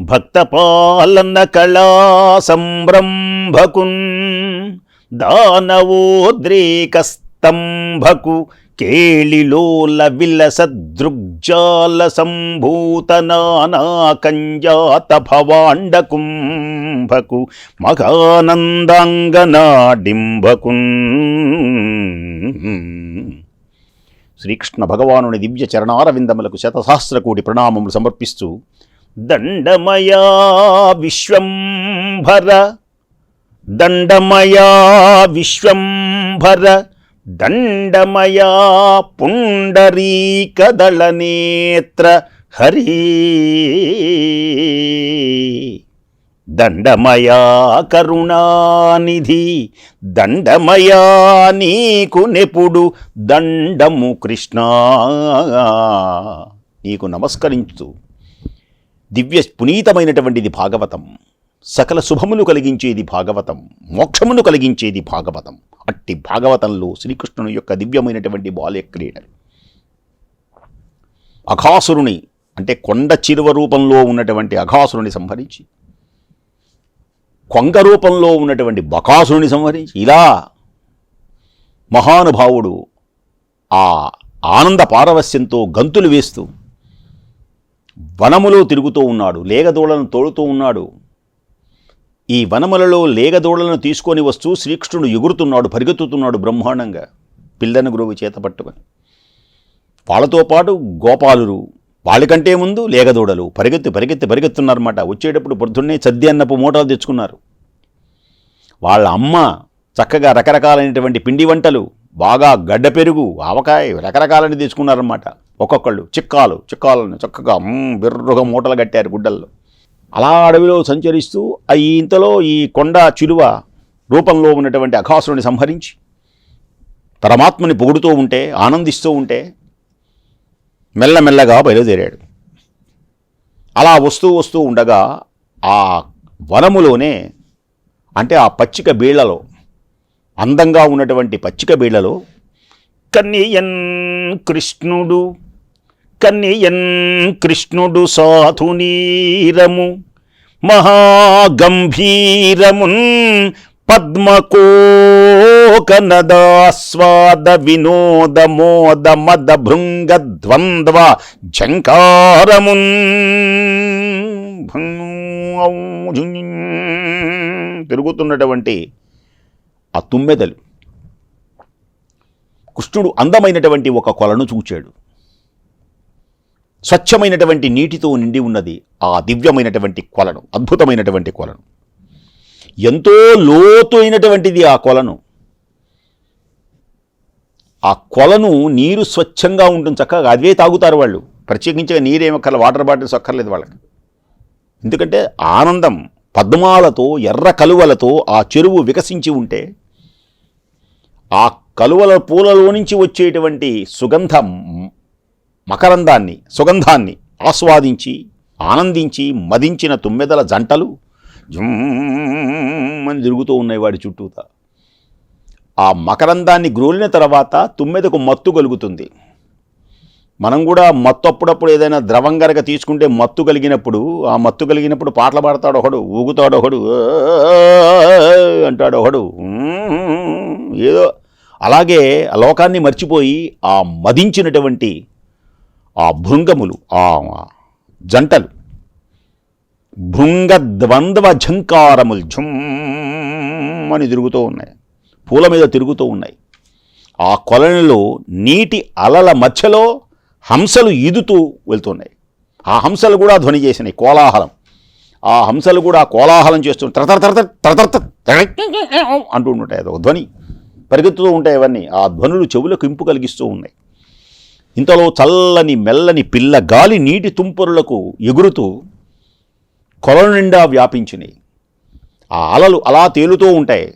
భక్తపాలన కళా సంరంభకున్ దానవోద్రేకస్తంభకు కేళిలోల విలసదృగ్జాల సంభూత నానాకంజాత భవాండకుంభకు మఘానందాంగనాడింభకున్ శ్రీకృష్ణ భగవానుని దివ్య చరణారవిందములకు శతసహస్ర కోటి ప్రణామములు సమర్పిస్తూ దండమయా విశ్వంభర దండమయా విశ్వంభర దండమయా పుండరీకదళనేత్ర హరి దండమయా కరుణానిధి దండమయా నీకు నెపుడు దండము కృష్ణ నీకు నమస్కరించు దివ్య పునీతమైనటువంటిది భాగవతం. సకల శుభములు కలిగించేది భాగవతం మోక్షమును కలిగించేది భాగవతం. అట్టి భాగవతంలో శ్రీకృష్ణుని యొక్క దివ్యమైనటువంటి బాల్య క్రీడలు అఘాసురుని అంటే కొండ చిరువ రూపంలో ఉన్నటువంటి అఘాసురుని సంహరించి కొంగ రూపంలో ఉన్నటువంటి బకాసురుని సంహరించి ఇలా మహానుభావుడు ఆ ఆనంద పారవస్యంతో గంతులు వేస్తూ వనములో తిరుగుతూ ఉన్నాడు లేగదూడలను తోడుతూ ఉన్నాడు. ఈ వనములలో లేగదూడలను తీసుకొని వస్తూ శ్రీకృష్ణుడు ఎగురుతున్నాడు పరిగెత్తుతున్నాడు బ్రహ్మాండంగా పిల్లని గురువు చేత పట్టుకొని. వాళ్ళతో పాటు గోపాలురు వాళ్ళకంటే ముందు లేగదూడలు పరిగెత్తి పరిగెత్తి పరిగెత్తున్నారన్నమాట. వచ్చేటప్పుడు పొద్దున్నే చద్యన్నపు అన్నపు మూటలు తెచ్చుకున్నారు. వాళ్ళ అమ్మ చక్కగా రకరకాలైనటువంటి పిండి వంటలు బాగా గడ్డ పెరుగు ఆవకాయ రకరకాలని తెచ్చుకున్నారన్నమాట ఒక్కొక్కళ్ళు చిక్కాలు చిక్కాలను చక్కగా మ్మ్, బిర్రుగా మూటలు కట్టారు గుడ్డల్లో. అలా అడవిలో సంచరిస్తూ ఆ ఈ ఇంతలో ఈ కొండ చిలువ రూపంలో ఉన్నటువంటి అఘాసురుని సంహరించి పరమాత్మని పొగుడుతూ ఉంటే ఆనందిస్తూ ఉంటే మెల్లమెల్లగా బయలుదేరాడు. అలా వస్తూ వస్తూ ఉండగా ఆ వనములోనే అంటే ఆ పచ్చిక బీళ్ళలో అందంగా ఉన్నటువంటి పచ్చిక బీళ్ళలో కన్యయన్ కృష్ణుడు కన్యయన్ కృష్ణుడు సాధునీరము మహాగంభీరమున్ పద్మకోకనదాస్వాద వినోద మోద మద భృంగ ద్వంద్వ ఝంకారమున్ తిరుగుతున్నటువంటి ఆ తుమ్మెదలు. కృష్ణుడు అందమైనటువంటి ఒక కొలను చూచాడు. స్వచ్ఛమైనటువంటి నీటితో నిండి ఉన్నది ఆ దివ్యమైనటువంటి కొలను అద్భుతమైనటువంటి కొలను. ఎంతో లోతు అయినటువంటిది ఆ కొలను. ఆ కొలను నీరు స్వచ్ఛంగా ఉంటుంది చక్కగా అదే తాగుతారు వాళ్ళు. ప్రత్యేకించగా నీరేమక్కర్ల వాటర్ బాటిల్స్ అక్కర్లేదు వాళ్ళకి. ఎందుకంటే ఆనందం పద్మాలతో ఎర్ర కలువలతో ఆ చెరువు వికసించి ఉంటే ఆ కలువల పూలలో నుంచి వచ్చేటువంటి సుగంధ మకరందాన్ని సుగంధాన్ని ఆస్వాదించి ఆనందించి మదించిన తుమ్మెదల జంటలు జుమ్మని తిరుగుతూ ఉన్నాయి వాడి చుట్టూతా. ఆ మకరందాన్ని గ్రోలిన తర్వాత తుమ్మెదకు మత్తు కలుగుతుంది. మనం కూడా మత్తు అప్పుడప్పుడు ఏదైనా ద్రవం గనక తీసుకుంటే మత్తు కలిగినప్పుడు ఆ మత్తు కలిగినప్పుడు పాటలు పాడతాడు ఒకడు ఊగుతాడు ఒకడు అంటాడు ఒకడు. ఏదో అలాగే ఆ లోకాన్ని మర్చిపోయి ఆ మదించినటువంటి ఆ భృంగములు ఆ జంటలు భృంగ ద్వంద్వ ఝంకారములు ఝుమ్మని తిరుగుతూ ఉన్నాయి పూల మీద తిరుగుతూ ఉన్నాయి ఆ కొలనిలో నీటి అలల మధ్యలో హంసలు ఈదుతూ వెళ్తున్నాయి ఆ హంసలు కూడా ధ్వని చేసినాయి కోలాహలం ఆ హంసలు కూడా కోలాహలం చేస్తున్నాయి తరతర తరతర తరతర అంటూ ఉంటాయి అదొక ధ్వని పరిగెత్తుతూ ఉంటాయి అవన్నీ. ఆ ధ్వనులు చెవులకు ఇంపు కలిగిస్తూ ఉన్నాయి. ఇంతలో చల్లని మెల్లని పిల్ల గాలి నీటి తుంపరులకు ఎగురుతూ కొల నిండా వ్యాపించినాయి. ఆ అలలు అలా తేలుతూ ఉంటాయి.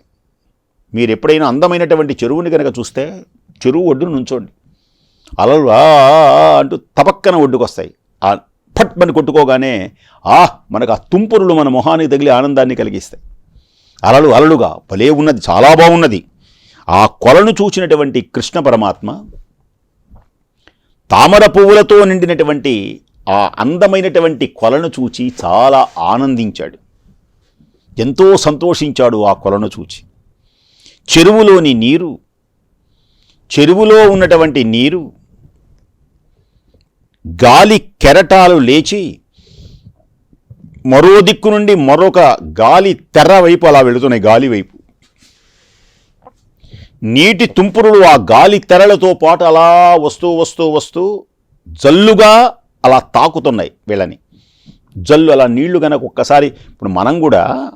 మీరు ఎప్పుడైనా అందమైనటువంటి చెరువుని కనుక చూస్తే చెరువు ఒడ్డును నుంచోండి. అలలు ఆ అంటూ తపక్కన ఒడ్డుకొస్తాయి. ఆ ఫట్ మని కొట్టుకోగానే ఆ మనకు ఆ తుంపురులు మన మొహానికి తగిలి ఆనందాన్ని కలిగిస్తాయి. అలలు అలలుగా భలే ఉన్నది చాలా బాగున్నది. ఆ కొలను చూచినటువంటి కృష్ణ పరమాత్మ తామర పువ్వులతో నిండినటువంటి ఆ అందమైనటువంటి కొలను చూచి చాలా ఆనందించాడు. ఎంతో సంతోషించాడు ఆ కొలను చూచి. చెరువులోని నీరు చెరువులో ఉన్నటువంటి నీరు గాలి కెరటాలు లేచి మరో దిక్కు నుండి మరొక గాలి తెర్ర వైపు అలా వెళుతున్నాయి గాలి వైపు. నీటి తుంపురులు ఆ గాలి తెరలతో పాటు అలా వస్తూ వస్తూ వస్తూ జల్లుగా అలా తాకుతున్నాయి వీళ్ళని. జల్లు అలా నీళ్ళు కనుక ఒక్కసారి ఇప్పుడు మనం కూడా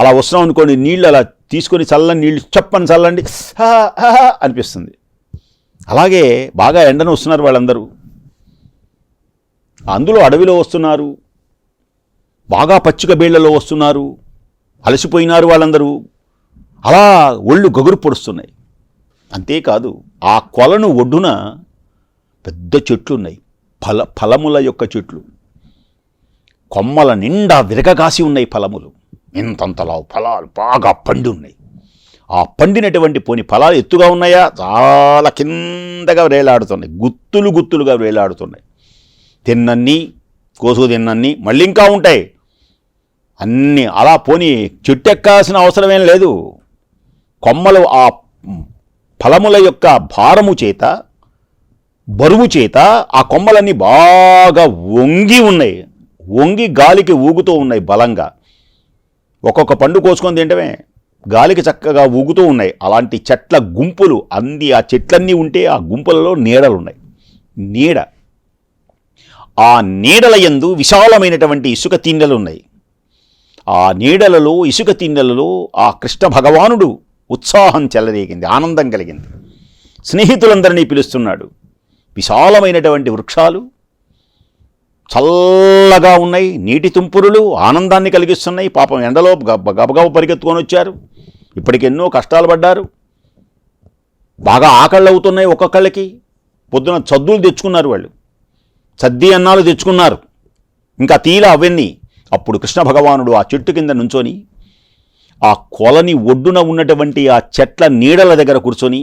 అలా వస్తున్నాం అనుకోండి నీళ్ళు అలా తీసుకొని చల్లని నీళ్ళు చప్పని చల్లండి అనిపిస్తుంది. అలాగే బాగా ఎండను వస్తున్నారు వాళ్ళందరూ. అందులో అడవిలో వస్తున్నారు. బాగా పచ్చిక బీళ్ళలో వస్తున్నారు. అలసిపోయినారు వాళ్ళందరూ. అలా ఒళ్ళు గగురు పొడుస్తున్నాయి. అంతేకాదు ఆ కొలను ఒడ్డున పెద్ద చెట్లు ఉన్నాయి ఫల ఫలముల యొక్క చెట్లు. కొమ్మల నిండా విరగగాసి ఉన్నాయి ఫలములు. ఇంతంతలా ఫలాలు బాగా పండి ఉన్నాయి ఆ పండినటువంటి పోని ఫలాలు ఎత్తుగా ఉన్నాయా? చాలా కిందగా వేలాడుతున్నాయి. గుత్తులు గుత్తులుగా వేలాడుతున్నాయి. తిన్నన్ని కోసుకు తిన్నన్ని మళ్ళీ ఇంకా ఉంటాయి. అన్నీ అలా పోని చెట్టు ఎక్కాల్సిన అవసరమేం లేదు. కొమ్మలు ఆ ఫలముల యొక్క భారము చేత బరువు చేత ఆ కొమ్మలన్నీ బాగా వంగి ఉన్నాయి. వంగి గాలికి ఊగుతూ ఉన్నాయి బలంగా. ఒక్కొక్క పండు కోసుకొని తింటమే. గాలికి చక్కగా ఊగుతూ ఉన్నాయి. అలాంటి చెట్ల గుంపులు అంది ఆ చెట్లన్నీ ఉంటే ఆ గుంపులలో నీడలు ఉన్నాయి నీడ. ఆ నీడల యందు విశాలమైనటువంటి ఇసుక తిన్నెలు ఉన్నాయి ఆ నీడలలో ఇసుక తిన్నెలలో ఆ కృష్ణ భగవానుడు ఉత్సాహం చెలరేగింది ఆనందం కలిగింది. స్నేహితులందరినీ పిలుస్తున్నాడు. విశాలమైనటువంటి వృక్షాలు చల్లగా ఉన్నాయి నీటి తుంపురులు ఆనందాన్ని కలిగిస్తున్నాయి. పాపం ఎండలో గబ గబగబ పరిగెత్తుకొని వచ్చారు. ఇప్పటికి ఎన్నో కష్టాలు పడ్డారు. బాగా ఆకళ్ళు అవుతున్నాయి ఒక్కొక్కళ్ళకి పొద్దున చద్దులు తెచ్చుకున్నారు వాళ్ళు. సద్ది అన్నాలు తెచ్చుకున్నారు. ఇంకా తీల అవన్నీ. అప్పుడు కృష్ణ భగవానుడు ఆ చెట్టు కింద నుంచొని ఆ కొలని ఒడ్డున ఉన్నటువంటి ఆ చెట్ల నీడల దగ్గర కూర్చొని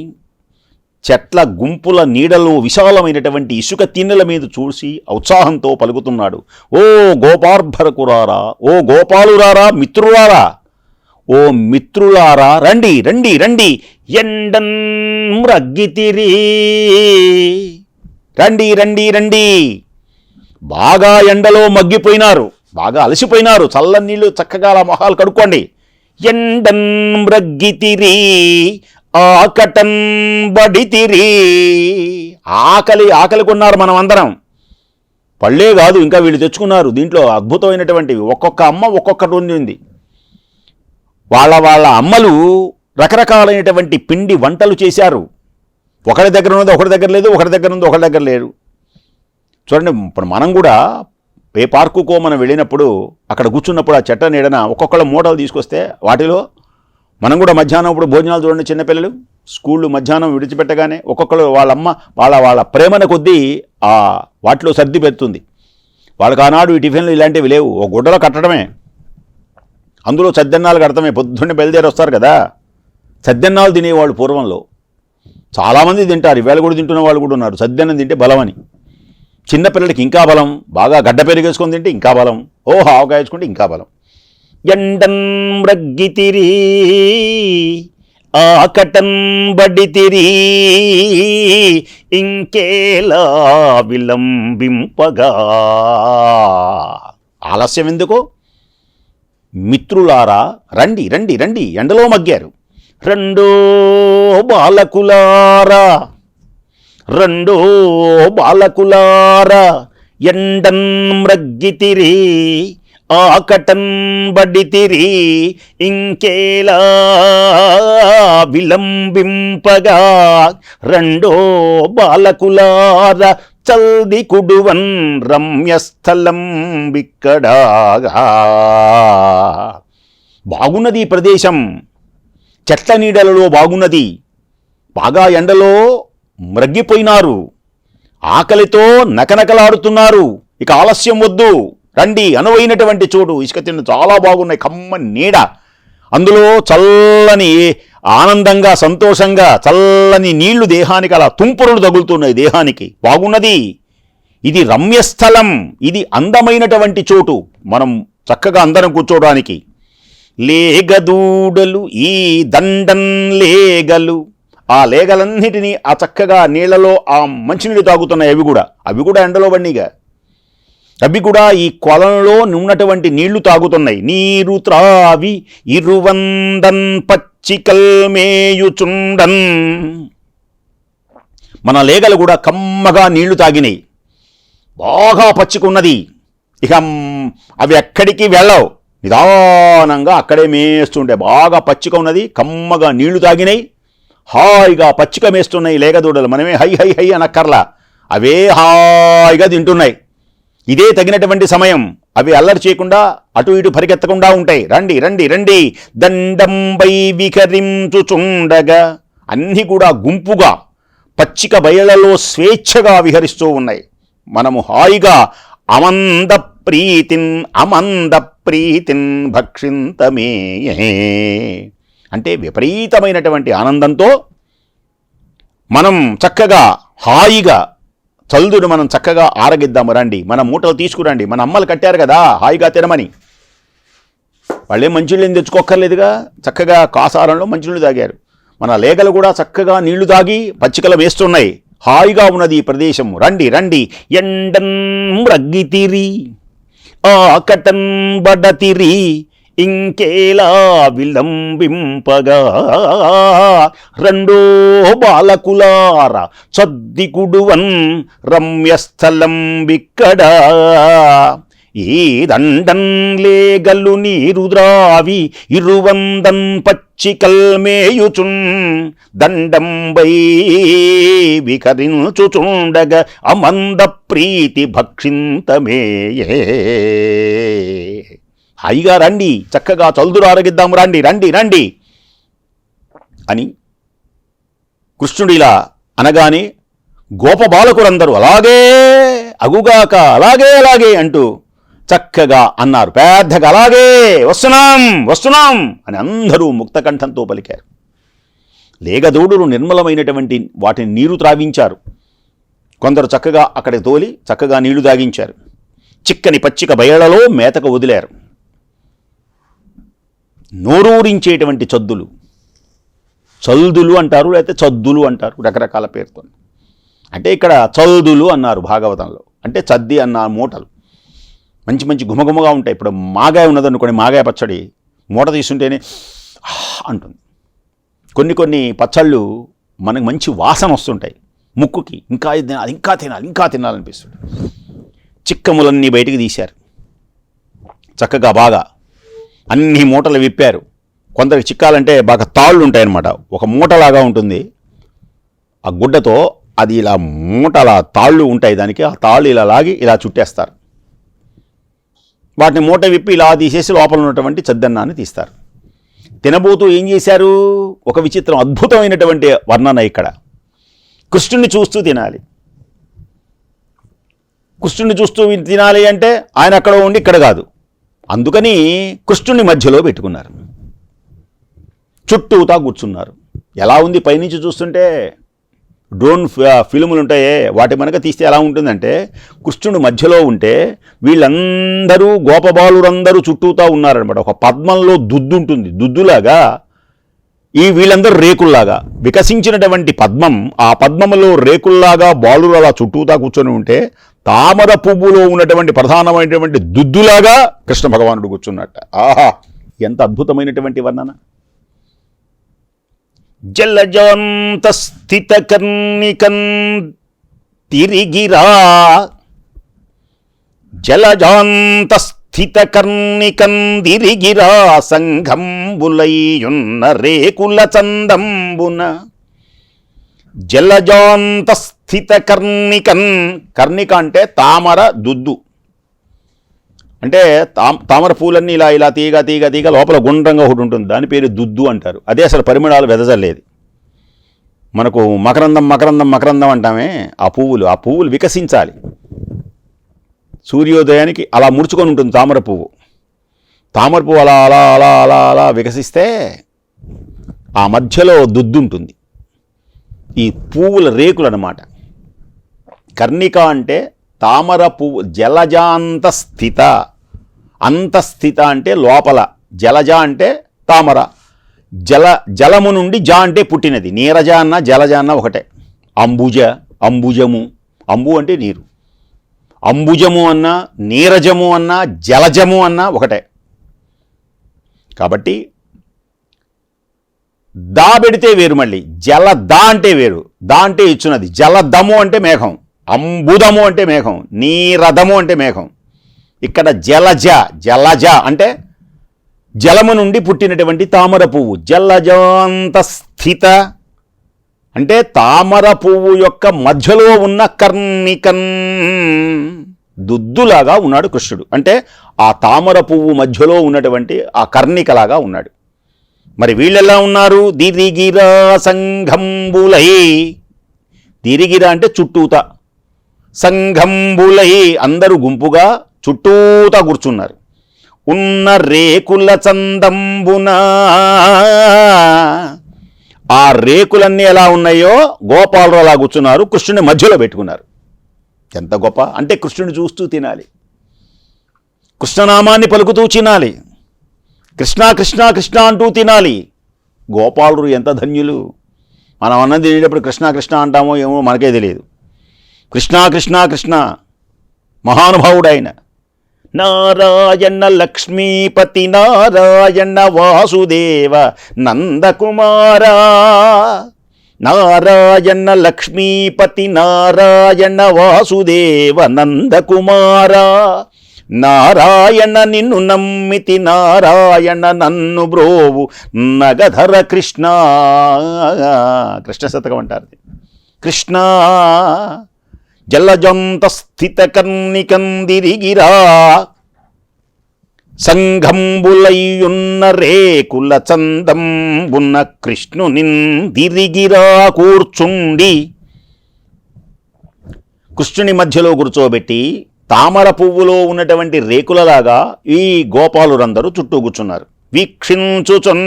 చెట్ల గుంపుల నీడలో విశాలమైనటువంటి ఇసుక తిన్నెల మీద చూసి ఉత్సాహంతో పలుకుతున్నాడు. ఓ గోపార్భరకురారా ఓ గోపాలురారా మిత్రులారా ఓ మిత్రులారా రండి రండి రండి ఎండన్ మ్రగ్గితిరి రండి రండి రండి. బాగా ఎండలో మగ్గిపోయినారు బాగా అలసిపోయినారు. చల్లని నీళ్ళు చక్కగా అలా మొహాలు కడుక్కోండి. ఎండం మ్రగ్గితిరి ఆకటం బడితిరి. ఆకలి ఆకలి కొన్నారు మనం అందరం పళ్ళే కాదు ఇంకా వీళ్ళు తెచ్చుకున్నారు. దీంట్లో అద్భుతమైనటువంటివి. ఒక్కొక్క అమ్మ ఒక్కొక్కటి ఉంది. వాళ్ళ వాళ్ళ అమ్మలు రకరకాలైనటువంటి పిండి వంటలు చేశారు. ఒకరి దగ్గర ఉన్నది ఒకరి దగ్గర లేదు ఒకరి దగ్గర ఉంది ఒకరి దగ్గర లేరు చూడండి ఇప్పుడు మనం కూడా ఏ పార్కుకో మనం వెళ్ళినప్పుడు అక్కడ కూర్చున్నప్పుడు ఆ చెట్ట నీడన ఒక్కొక్కళ్ళ మూటలు తీసుకొస్తే వాటిలో మనం కూడా మధ్యాహ్నం ఇప్పుడు భోజనాలు చూడండి చిన్నపిల్లలు స్కూళ్ళు మధ్యాహ్నం విడిచిపెట్టగానే ఒక్కొక్కరు వాళ్ళమ్మ వాళ్ళ వాళ్ళ ప్రేమన కొద్దీ ఆ వాటిలో సర్ది పెడుతుంది. వాళ్ళకి ఆనాడు ఈ టిఫిన్లు ఇలాంటివి లేవు. ఒక గుడ్డలో కట్టడమే. అందులో సద్దెన్నాలు కడతామే. పొద్దున్నే బయలుదేరి వస్తారు కదా. సద్దెన్నాలు తినేవాళ్ళు పూర్వంలో. చాలామంది తింటారు. ఇవాళ కూడా తింటున్న వాళ్ళు కూడా ఉన్నారు. సద్దెన్నం తింటే బలమని. చిన్నపిల్లలకి ఇంకా బలం బాగా గడ్డ పెరిగేసుకొని తింటే ఇంకా బలం ఓ ఆవకాయ ఇంకా బలం. ఎండం మ్రగ్గితిరి ఆకటన్ బడితిరి ఇంకేలా విలంబింపగా. ఆలస్యం ఎందుకు? మిత్రులారా రండి రండి రండి ఎండలో మగ్గారు. రెండో బాలకులారా. రెండో బాలకులారా ఎండన్ మ్రగ్గితిరి ఆకటన్ బడితిరి ఇంకేలా విలంబింపగా. రెండో బాలకులార చల్ది కుడువన్ రమ్యస్థలం బిక్కడాగా. బాగున్నది ప్రదేశం. చెట్ల నీడలలో బాగున్నది. బాగా ఎండలో మ్రగ్గిపోయినారు ఆకలితో నకనకలాడుతున్నారు. ఇక ఆలస్యం వద్దు. రండి అనువైనటువంటి చోటు ఇసుక తిన్న చాలా బాగున్నాయి. కమ్మ నీడ. అందులో చల్లని ఆనందంగా సంతోషంగా చల్లని నీళ్ళు దేహానికి అలా తుంపురులు తగులుతున్నాయి దేహానికి. బాగున్నది. ఇది రమ్యస్థలం. ఇది అందమైనటువంటి చోటు. మనం చక్కగా అందరం కూర్చోవడానికి లేగదూడలు ఈ దండం లేగలు. ఆ లేగలన్నిటినీ ఆ చక్కగా నీళ్ళలో ఆ మంచినీళ్ళు తాగుతున్నాయి అవి కూడా. అవి కూడా ఎండలో బండిగా అవి కూడా ఈ కొలంలో ఉన్నటువంటి నీళ్ళు తాగుతున్నాయి. నీరు త్రావి ఇరువందన్ పచ్చికల్ మేయుచుండన్ మన లేగలు కూడా కమ్మగా నీళ్ళు తాగినాయి బాగా పచ్చికున్నది. ఇక అవి ఎక్కడికి వెళ్ళవు. నిదానంగా అక్కడే మేస్తుంటే బాగా పచ్చిక ఉన్నది కమ్మగా నీళ్ళు తాగినాయి హాయిగా పచ్చిక మేస్తున్నాయి లేగదూడలు. మనమే హై హై హై అనక్కర్లా. అవే హాయిగా తింటున్నాయి. ఇదే తగినటువంటి సమయం. అవి అల్లరి చేయకుండా అటు ఇటు పరిగెత్తకుండా ఉంటాయి. రండి రండి రండి. దండంబై వికరించుచుండగా అన్నీ కూడా గుంపుగా పచ్చిక బయలలో స్వేచ్ఛగా విహరిస్తూ ఉన్నాయి. మనము హాయిగా అమంద ప్రీతిన్ అమంద ప్రీతిన్ భక్షింతమే అంటే విపరీతమైనటువంటి ఆనందంతో మనం చక్కగా హాయిగా చల్దును మనం చక్కగా ఆరగిద్దాము రండి. మన మూటలు తీసుకురండి. మన అమ్మలు కట్టారు కదా హాయిగా తినమని. వాళ్ళే మంచినీళ్ళు తెచ్చుకోక్కర్లేదుగా? చక్కగా కాసారంలో మంచినీళ్ళు తాగారు. మన లేగలు కూడా చక్కగా నీళ్ళు తాగి పచ్చికలు వేస్తున్నాయి. హాయిగా ఉన్నది ఈ ప్రదేశం. రండి రండి. ఎండం రగ్గితిరి ఆకటన్ బడతిరి ఇంకేలా విలంబింపగా? రెండో బాలకులార చద్దికుడువన్ రమ్యస్థలం విక్కడా ఈ దండన్ లేగలు నీరు ద్రావి ఇరువందన్ పచ్చికల్ మేయుచున్ దండంబై వికరించుచుండగ అమంద ప్రీతి భక్షింతమేయే. హాయిగా రండి చక్కగా చల్దురు ఆరగిద్దాము రండి రండి రండి అని కృష్ణుడు ఇలా అనగానే గోపబాలకులందరూ అలాగే అగుగాక అలాగే అలాగే అంటూ చక్కగా అన్నారు. పెద్దగా అలాగే వస్తున్నాం వస్తున్నాం అని అందరూ ముక్తకంఠంతో పలికారు. లేగదోడులు నిర్మలమైనటువంటి వాటిని నీరు త్రావించారు కొందరు చక్కగా అక్కడికి తోలి చక్కగా నీళ్ళు తాగించారు. చిక్కని పచ్చిక బయళ్ళలో మేతకు వదిలారు. నోరూరించేటువంటి చద్దులు. చల్దులు అంటారు లేకపోతే చద్దులు అంటారు రకరకాల పేరుతో. అంటే ఇక్కడ చల్దులు అన్నారు భాగవతంలో. అంటే చద్ది అన్న మూటలు. మంచి మంచి గుమగుమగా ఉంటాయి. ఇప్పుడు మాగాయ ఉన్నదనుకోండి మాగాయ పచ్చడి. మూట తీసుంటేనే అంటుంది. కొన్ని కొన్ని పచ్చళ్ళు మనకు మంచి వాసన వస్తుంటాయి. ముక్కుకి ఇంకా తినాలి ఇంకా తినాలి ఇంకా తినాలనిపిస్తుంది. చిక్కములన్నీ బయటికి తీశారు. చక్కగా బాగా అన్ని మూటలు విప్పారు. కొందరికి చిక్కాలంటే బాగా తాళ్ళు ఉంటాయన్నమాట ఒక మూటలాగా ఉంటుంది. ఆ గుడ్డతో అది ఇలా మూటల తాళ్ళు ఉంటాయి దానికి. ఆ తాళ్ళు ఇలా లాగి ఇలా చుట్టేస్తారు. వాటిని మూట విప్పి ఇలా తీసేసి లోపల ఉన్నటువంటి చద్దన్నాన్ని తీస్తారు. తినబోతూ ఏం చేశారు? ఒక విచిత్రం అద్భుతమైనటువంటి వర్ణన ఇక్కడ. కృష్ణుని చూస్తూ తినాలి. కృష్ణుని చూస్తూ తినాలి అంటే ఆయన అక్కడ ఉండి ఇక్కడ కాదు. అందుకని కృష్ణుని మధ్యలో పెట్టుకున్నారు. చుట్టూతా కూర్చున్నారు. ఎలా ఉంది పైనుంచి చూస్తుంటే డ్రోన్ ఫి- ఫిల్ములు ఉంటాయే వాటి మనక తీస్తే ఎలా ఉంటుందంటే కృష్ణుడు మధ్యలో ఉంటే వీళ్ళందరూ గోపబాలురందరూ చుట్టూతా ఉన్నారనమాట ఒక పద్మంలో దుద్దు ఉంటుంది దుద్దులాగా ఈ వీళ్ళందరూ రేకుల్లాగా. వికసించినటువంటి పద్మం ఆ పద్మములో రేకుల్లాగా బాలురు అలా చుట్టూతా కూర్చొని ఉంటే తామర పువ్వులో ఉన్నటువంటి ప్రధానమైనటువంటి దుద్దులాగా కృష్ణ భగవానుడు కూర్చున్నట్ట ఆహా ఎంత అద్భుతమైనటువంటి వర్ణన. జలజాంత స్థిత కర్ణికం తిరిగిరా. జలజాంత స్థిత కర్ణికం దిరిగిరా సంఘంబులయ్యున్న రేకుల చందంబున. జలజాంతస్థిత కర్ణికన్ కర్ణిక అంటే తామర దుద్దు. అంటే తామ తామర పూలన్నీ ఇలా ఇలా తీగ తీగ తీగ లోపల గుండ్రంగా ఒకటి ఉంటుంది. దాని పేరు దుద్దు అంటారు. అదే అసలు పరిమళాలు వెదజల్లేది. మనకు మకరందం మకరందం మకరందం అంటామే ఆ పువ్వులు. ఆ పువ్వులు వికసించాలి. సూర్యోదయానికి అలా ముడుచుకొని ఉంటుంది తామర పువ్వు. తామర పువ్వు అలా అలా అలా అలా అలా వికసిస్తే ఆ మధ్యలో దుద్దు ఉంటుంది. ఈ పువ్వుల రేకులు అనమాట కర్ణిక అంటే తామర పువ్వు జలజాంత స్థిత. అంతస్థిత అంటే లోపల. జలజ అంటే తామర. జల జలము నుండి జా అంటే పుట్టినది. నీరజ అన్న జలజ అన్న ఒకటే. అంబుజ అంబుజము. అంబు అంటే నీరు. అంబుజము అన్న నీరజము అన్నా జలజము అన్నా ఒకటే. కాబట్టి దా పెడితే వేరు మళ్ళీ. జల దా అంటే వేరు. దా అంటే ఇచ్చున్నది. జలదము అంటే మేఘం. అంబుదము అంటే మేఘం. నీరదము అంటే మేఘం. ఇక్కడ జలజ జలజ అంటే జలము నుండి పుట్టినటువంటి తామర పువ్వు. జలజాంత స్థిత అంటే తామర పువ్వు యొక్క మధ్యలో ఉన్న కర్ణికన్ దుద్దులాగా ఉన్నాడు కృష్ణుడు. అంటే ఆ తామర పువ్వు మధ్యలో ఉన్నటువంటి ఆ కర్ణికలాగా ఉన్నాడు. మరి వీళ్ళెలా ఉన్నారు? దిరిగిరా సంఘంబులై. దిరిగిరా అంటే చుట్టూత. సంఘంబులై అందరూ గుంపుగా చుట్టూతా కూర్చున్నారు. ఉన్న రేకుల చందంబున ఆ రేకులన్నీ ఎలా ఉన్నాయో గోపాలరావు అలా కూర్చున్నారు కృష్ణుని మధ్యలో పెట్టుకున్నారు. ఎంత గొప్ప! అంటే కృష్ణుని చూస్తూ తినాలి. కృష్ణనామాన్ని పలుకుతూ తినాలి కృష్ణ కృష్ణ కృష్ణ అంటూ తినాలి. గోపాలురు ఎంత ధన్యులు. మనం అన్నం తినేటప్పుడు కృష్ణ కృష్ణ అంటామో ఏమో మనకే తెలియదు. కృష్ణ కృష్ణ కృష్ణ. మహానుభావుడైన నారాయణ లక్ష్మీపతి నారాయణ వాసుదేవ నందకుమార. నారాయణ లక్ష్మీపతి నారాయణ వాసుదేవ నందకుమార. నారాయణ నిన్ను నమ్మితి నారాయణ నన్ను బ్రోవు. నగధర కృష్ణ. కృష్ణ శతకం అంటారు కృష్ణ జలజంత స్థిత కర్ణికందిరిగిరా సంఘంబులయ్యున్న రేకుల చందంబున్న కృష్ణునిందిరిగిరా కూర్చుండి. కృష్ణుని మధ్యలో కూర్చోబెట్టి తామర పువ్వులో ఉన్నటువంటి రేకులలాగా ఈ గోపాలురందరూ చుట్టూ కూర్చున్నారు. వీక్షించుచున్.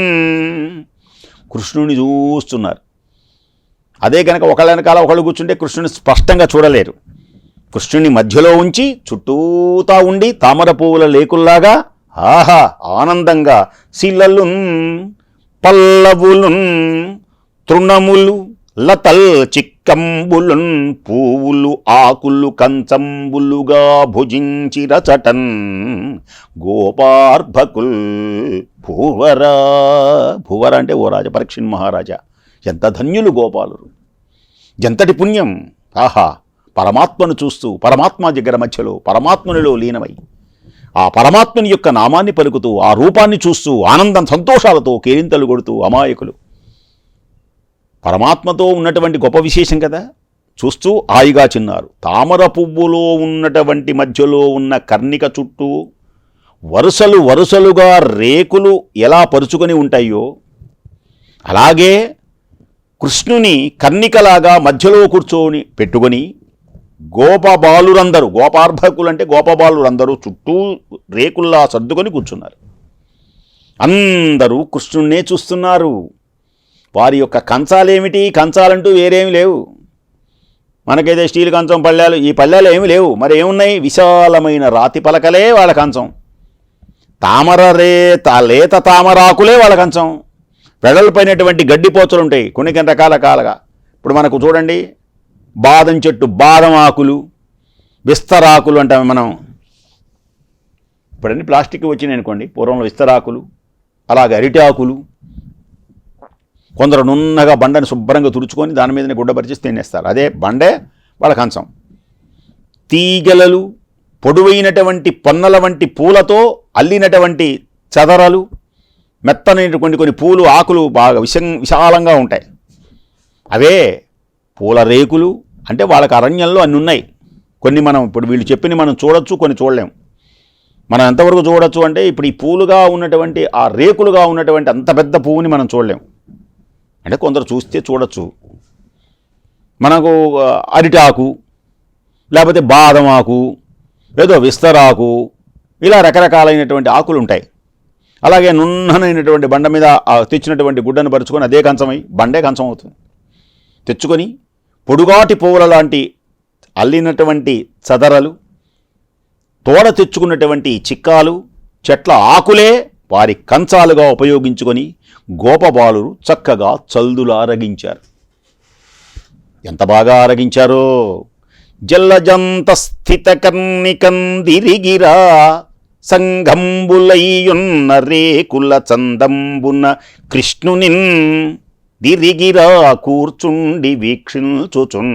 కృష్ణుని చూస్తున్నారు. అదే కనుక ఒకళ్ళ వెనకాల ఒకళ్ళు కూర్చుంటే కృష్ణుని స్పష్టంగా చూడలేరు. కృష్ణుని మధ్యలో ఉంచి చుట్టూతా ఉండి తామర పువ్వుల లేకుల్లాగా ఆహా ఆనందంగా శిలలున్ పల్లవులున్ తృణములు లతల్ చిక్కంబులున్ పూవులు ఆకులు కంచంబులుగా భుజించిరచటన్ గోపార్భకుల్ భూవరా. భూవర అంటే ఓ రాజా పరీక్షణ్ మహారాజా. ఎంత ధన్యులు గోపాలురు. ఎంతటి పుణ్యం. ఆహా పరమాత్మను చూస్తూ పరమాత్మ దగ్గర మధ్యలో పరమాత్మునిలో లీనమై ఆ పరమాత్ముని యొక్క నామాన్ని పలుకుతూ ఆ రూపాన్ని చూస్తూ ఆనందం సంతోషాలతో కేరింతలు కొడుతూ అమాయకులు. పరమాత్మతో ఉన్నటువంటి గొప్ప విశేషం కదా? చూస్తూ హాయిగా చిన్నారు. తామర పువ్వులో ఉన్నటువంటి మధ్యలో ఉన్న కర్ణిక చుట్టూ వరుసలు వరుసలుగా రేకులు ఎలా పరుచుకొని ఉంటాయో అలాగే కృష్ణుని కర్ణికలాగా మధ్యలో కూర్చొని పెట్టుకొని గోపబాలురందరూ గోపార్భకులు అంటే గోపబాలురందరూ చుట్టూ రేకుల్లా సర్దుకొని కూర్చున్నారు. అందరూ కృష్ణుణ్ణే చూస్తున్నారు. వారి యొక్క కంచాలేమిటి? కంచాలంటూ వేరేమి లేవు. మనకైతే స్టీల్ కంచం పళ్ళాలు ఈ పళ్ళాలు ఏమి లేవు. మరి ఏమున్నాయి? విశాలమైన రాతి పలకలే వాళ్ళ కంచం. తామర రేత లేత తామరాకులే వాళ్ళ కంచం. వెడల్పైనటువంటి గడ్డిపోచలు ఉంటాయి కొన్ని కొన్ని రకాల కాలగా. ఇప్పుడు మనకు చూడండి బాదం చెట్టు బాదం ఆకులు విస్తరాకులు అంటాం మనం. ఇప్పుడన్నీ ప్లాస్టిక్ వచ్చినాయి అనుకోండి పూర్వంలో విస్తరాకులు అలాగే అరిటి ఆకులు కొందరు నున్నగా బండని శుభ్రంగా తుడుచుకొని దాని మీదనే గుడ్డపరిచేసి తినేస్తారు. అదే బండే వాళ్ళ కంచం. తీగలలు పొడువైనటువంటి పొన్నల వంటి పూలతో అల్లినటువంటి చదరలు మెత్తనైనటువంటి కొన్ని పూలు ఆకులు బాగా విశ విశాలంగా ఉంటాయి. అవే పూల రేకులు అంటే వాళ్ళకి అరణ్యంలో అన్ని ఉన్నాయి. కొన్ని మనం ఇప్పుడు వీళ్ళు చెప్పిన మనం చూడొచ్చు కొన్ని చూడలేం మనం ఎంతవరకు చూడొచ్చు అంటే ఇప్పుడు ఈ పూలుగా ఉన్నటువంటి ఆ రేకులుగా ఉన్నటువంటి అంత పెద్ద పువ్వుని మనం చూడలేం అంటే కొందరు చూస్తే చూడొచ్చు. మనకు అరిటాకు లేకపోతే బాదం ఆకు ఏదో విస్తరాకు ఇలా రకరకాలైనటువంటి ఆకులు ఉంటాయి అలాగే నున్ననైనటువంటి బండ మీద తెచ్చినటువంటి గుడ్డను పరుచుకొని అదే కంచమై బండే కంచం అవుతుంది తెచ్చుకొని పొడుగాటి పువ్వుల లాంటి అల్లినటువంటి చదరలు తోడ తెచ్చుకున్నటువంటి చిక్కాలు చెట్ల ఆకులే వారి కంచాలుగా ఉపయోగించుకొని గోపబాలురు చక్కగా చల్దులారగించారు. ఎంత బాగా ఆరగించారో? జల్లజంత స్థిత కర్ణికందిరిగిరా సంఘంబులయ్యున్న రేకుల చందంబున కృష్ణునిన్ దిరిగిరా కూర్చుండి వీక్షించుచున్.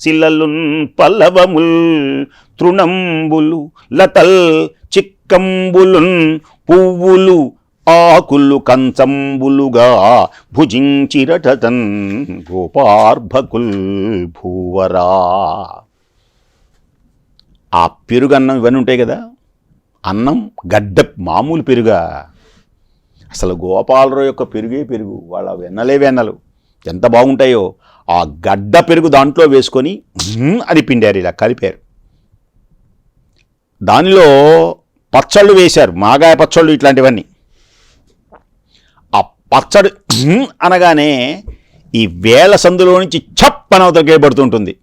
శిలలున్ పల్లవముల్ తృణంబులు లతల్ కంబులున్ పువ్వులు ఆకులు కంచంబులుగా భుజించిరటతన్ గోపార్భకుల్ భూవరా. ఆ పెరుగన్నం ఇవన్నీ ఉంటాయి కదా అన్నం గడ్డ మామూలు పెరుగా. అసలు గోపాలరావు యొక్క పెరుగే పెరుగు వాళ్ళ వెన్నలే వెన్నలు. ఎంత బాగుంటాయో ఆ గడ్డ పెరుగు దాంట్లో వేసుకొని అది అని పిండారు ఇలా కలిపారు. దానిలో పచ్చళ్ళు వేశారు మాగాయ పచ్చళ్ళు ఇట్లాంటివన్నీ. ఆ పచ్చడి అనగానే ఈ వేల సందులో నుంచి చప్ అని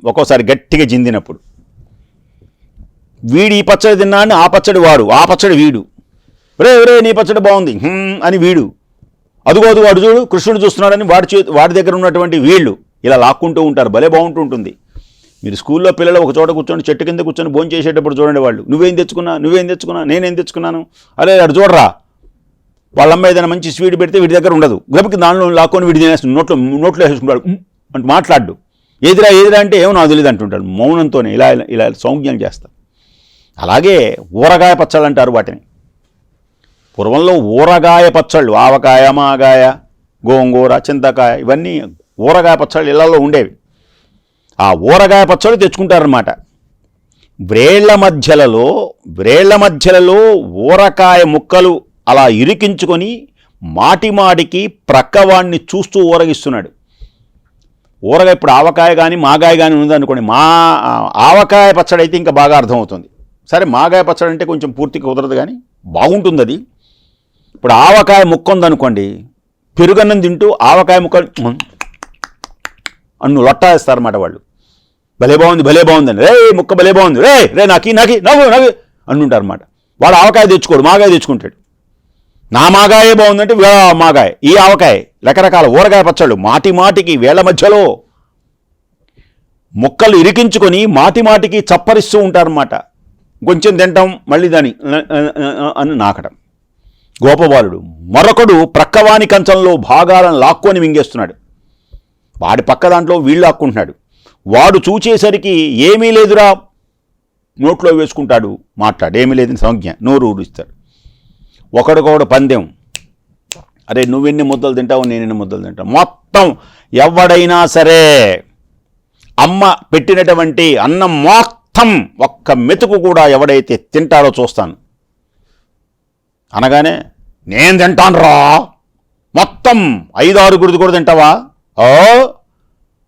ఒక్కోసారి గట్టిగా జిందినప్పుడు. వీడు ఈ పచ్చడి తిన్నాడని ఆ పచ్చడి వాడు ఆ పచ్చడి వీడు. రే రే నీ పచ్చడి బాగుంది అని వీడు. అదుగో అదుగో అడు చూడు కృష్ణుడు చూస్తున్నాడని వాడి చే వాడి దగ్గర ఉన్నటువంటి వీళ్ళు ఇలా లాక్కుంటూ ఉంటారు భలే బాగుంటుంటుంది. మీరు స్కూల్లో పిల్లలు ఒక చోట కూర్చొని చెట్టు కింద కూర్చొని భోజనం చేసేటప్పుడు చూడండి వాళ్ళు. నువ్వేం తెచ్చుకున్నా నువ్వేం తెచ్చుకున్నా నేనేం తెచ్చుకున్నాను? అరే అడు చూడరా. వాళ్ళ అమ్మ ఏదైనా మంచి స్వీట్ పెడితే వీడి దగ్గర ఉండదు. గబకి దానిలో లాక్కొని వీడి తినేస్తుంది. నోట్లో నోట్లో వేసుకుంటాడు. అంటే మాట్లాడు. ఏదిరా ఏదిరా అంటే ఏమో నాకు తెలియదు అంటుంటాడు. మౌనంతోనే ఇలా ఇలా- సంజ్ఞలు చేస్తారు అలాగే ఊరగాయ పచ్చళ్ళు అంటారు వాటిని. పూర్వంలో ఊరగాయ పచ్చళ్ళు ఆవకాయ మాగాయ గోంగూర చింతకాయ ఇవన్నీ ఊరగాయ పచ్చళ్ళు ఇళ్ళలో ఉండేవి. ఆ ఊరగాయ పచ్చడి తెచ్చుకుంటారనమాట వ్రేళ్ళ మధ్యలలో వ్రేళ్ళ మధ్యలలో ఊరకాయ ముక్కలు అలా ఇరికించుకొని మాటిమాడికి ప్రక్కవాణ్ణి ప్రక్కవాడిని చూస్తూ ఊరగిస్తున్నాడు. ఊరగాయ ఇప్పుడు ఆవకాయ కానీ మాగాయ కానీ ఉందనుకోండి మా ఆవకాయ పచ్చడి అయితే ఇంకా బాగా అర్థమవుతుంది. సరే మాగాయ పచ్చడి అంటే కొంచెం పూర్తిగా కుదరదు కానీ బాగుంటుంది అది ఇప్పుడు ఆవకాయ ముక్క ఉందనుకోండి పెరుగన్నం తింటూ ఆవకాయ ముక్క అన్ను లొట్టాయిస్తారన్నమాట వాళ్ళు. భలే బాగుంది భలే బాగుందని. రే ముక్క భలే బాగుంది. రే రే నాకి నాకి నవ్వు నవ్వు అంటుంటారన్నమాట వాడు ఆవకాయ తెచ్చుకోడు మాగాయ తెచ్చుకుంటాడు. నా మాగాయే బాగుందంటే వే మాగాయ ఈ ఆవకాయ. రకరకాల ఊరగాయ పచ్చళ్ళు మాటి మాటికి వేళ్ళ మధ్యలో ముక్కలు ఇరికించుకొని మాటి మాటికి చప్పరిస్తూ ఉంటారన్నమాట. కొంచెం తింటాం మళ్ళీ దాని అని నాకడం గోపబాలుడు మరొకడు ప్రక్కవాని కంచంలో భాగాలను లాక్కొని మింగేస్తున్నాడు. వాడి పక్క దాంట్లో వీళ్ళు లాక్కుంటున్నాడు. వాడు చూచేసరికి ఏమీ లేదురా. నోట్లో వేసుకుంటాడు మాట్లాడు. ఏమీ లేదని సంజ్ఞ. నోరు ఊరిస్తాడు ఒకడికొకడు పందెం. అరే నువ్వెన్ని ముద్దలు తింటావు నేను ఎన్ని ముద్దలు తింటావు మొత్తం ఎవడైనా సరే అమ్మ పెట్టినటువంటి అన్నం మొత్తం ఒక్క మెతుకు కూడా ఎవడైతే తింటారో చూస్తాను. అనగానే నేను తింటాను రా మొత్తం ఐదారుగురిది కూడా తింటావా? ఓ!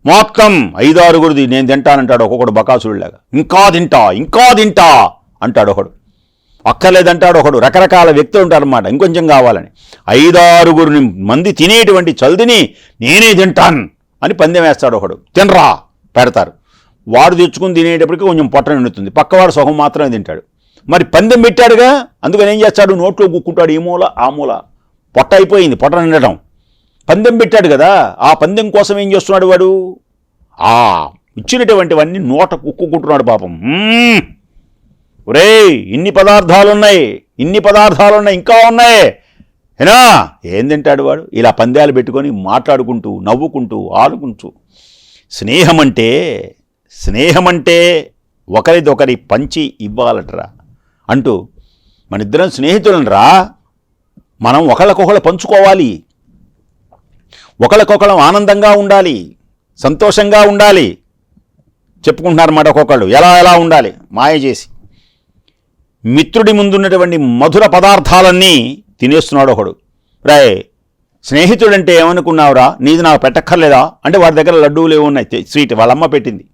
మొత్తం ఐదారుగురిది నేను తింటానంటాడు ఒక్కొక్కడు బకాసుడిలాగా ఇంకా తింటా ఇంకా తింటా అంటాడు ఒకడు. అక్కర్లేదంటాడు ఒకడు. రకరకాల వ్యక్తులు ఉంటారన్నమాట. ఇంకొంచెం కావాలని. ఐదారుగురిని మంది తినేటువంటి చల్దిని నేనే తింటాను అని పందెం వేస్తాడు ఒకడు. తినరా పెడతారు. వాడు తెచ్చుకుని తినేటప్పటికి కొంచెం పొట్ట నిండుతుంది. పక్కవాడు సగం మాత్రమే తింటాడు. మరి పందెం పెట్టాడుగా? అందుకని ఏం చేస్తాడు? నోట్లో గుక్కుంటాడు ఈ మూల ఆ మూల. పొట్ట అయిపోయింది పొట్ట నిండటం. పందెం పెట్టాడు కదా ఆ పందెం కోసం ఏం చేస్తున్నాడు వాడు? ఆ ఇచ్చినటువంటివన్నీ నోట కుక్కుకుంటున్నాడు పాపం. ఒరే ఇన్ని పదార్థాలు ఉన్నాయి ఇన్ని పదార్థాలు ఉన్నాయి ఇంకా ఉన్నాయి. ఏనా ఏం తింటాడు వాడు? ఇలా పందాలు పెట్టుకొని మాట్లాడుకుంటూ నవ్వుకుంటూ ఆడుకుంటూ. స్నేహం అంటే స్నేహం అంటే ఒకరిదొకరి పంచి ఇవ్వాలటరా అంటూ మన ఇద్దరం స్నేహితులనరా మనం ఒకళ్ళకొకళ్ళు పంచుకోవాలి. ఒకళ్ళకొకళ్ళం ఆనందంగా ఉండాలి సంతోషంగా ఉండాలి. చెప్పుకుంటున్నారన్నమాట ఒక్కొక్కళ్ళు. ఎలా ఎలా ఉండాలి? మాయ చేసి. మిత్రుడి ముందున్నటువంటి మధుర పదార్థాలన్నీ తినేస్తున్నాడు ఒకడు. రాయ్ స్నేహితుడంటే ఏమనుకున్నావురా? నీది నాకు పెట్టక్కర్లేదా? అంటే వాడి దగ్గర లడ్డూలు ఏమి ఉన్నాయి. స్వీట్ వాళ్ళమ్మ పెట్టింది.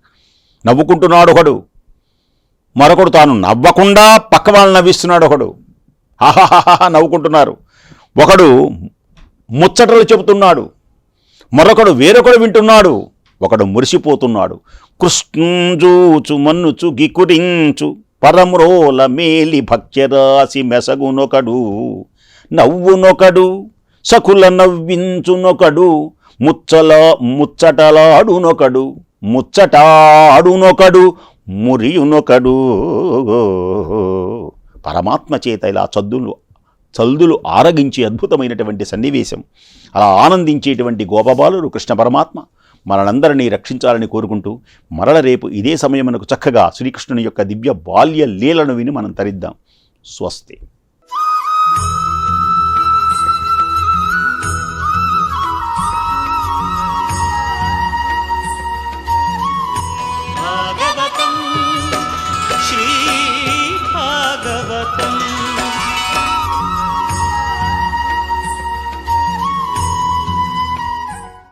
నవ్వుకుంటున్నాడు ఒకడు. మరొకడు తాను నవ్వకుండా పక్క వాళ్ళు నవ్విస్తున్నాడు ఒకడు. హాహాహాహా నవ్వుకుంటున్నారు. ఒకడు ముచ్చటలు చెబుతున్నాడు. మరొకడు వేరొకడు వింటున్నాడు. ఒకడు మురిసిపోతున్నాడు. కృష్ణుచు మన్నుచు గికురించు పరమ్రోల మేలి భక్ష్యరాశి మెసగునొకడు. నవ్వునొకడు సకుల నవ్వించునొకడు ముచ్చల ముచ్చటలాడునొకడు ముచ్చటాడునొకడు మురియునొకడు. పరమాత్మ చేత ఇలా చద్దులు చల్దులు ఆరగించే అద్భుతమైనటువంటి సన్నివేశం. అలా ఆనందించేటువంటి గోపబాలుడు కృష్ణ పరమాత్మ మనలందరినీ రక్షించాలని కోరుకుంటూ మరల రేపు ఇదే సమయమునకు చక్కగా శ్రీకృష్ణుని యొక్క దివ్య బాల్య లీలను విని మనం తరిద్దాం. స్వస్తి.